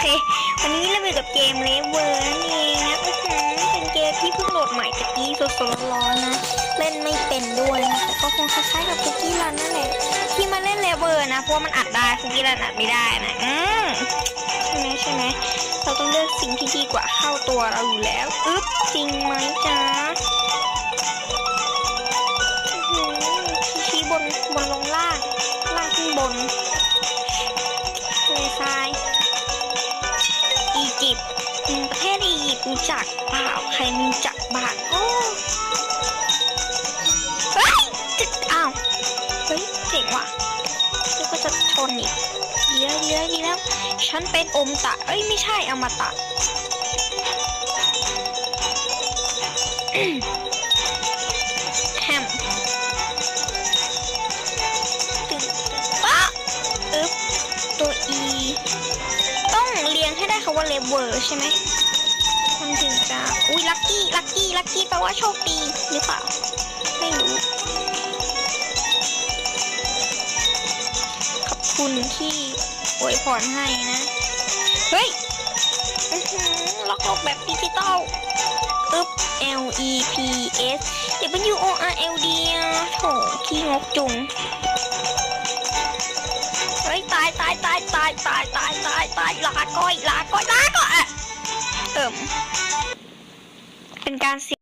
เค วันนี้เราไปกับเกมเลเวอร์นั่นเองนะอื้โหเป็นเกมที่เพิ่งโหลดใหม่ตะกี้สดๆร้อนๆนะ เล่นไม่เป็นด้วยนะแต่ก็คงคล้ายๆกับคุกกี้รันนั่นแหละที่มาเล่นเลเวอร์นะ เพราะมันอัดได้คุกกี้รันอัดไม่ได้นะอืมใช่ไหมใช่ไหมเราต้องเลือกสิ่งที่ดีกว่าเข้าตัวเราอยู่แล้ว อึ๊บจริงไหมจ๊ะ รู้จักเปล่าใครมีจักบ้างโอ้เฮ้ยจะอ้าวเฮ้ยเจ๋งว่ะแล้วก็จะชนอีกดีแล้วดีแล้วดีแล้ว ฉันเป็นอมตะ เอ้ยไม่ใช่อมตะแฮมตึงปะอึ๊บตัว E ต้องเรียงให้ได้คาว่าเลเวอร์ใช่ไหม มันถึงจะอุ้ยลัคกี้ลัคกี้ลัคกี้แปลว่าโชคดีหรือเปล่า ไม่รู้ ขอบคุณที่อวยพรให้นะ เฮ้ยล็อกล็อกแบบดิจิตอลอึ๊บ L E P S W O R L D โถขี้งกจุงเฮ้ย ตายตายตายตายตายตายตายตายลาก้อย เมเป็นการเสีย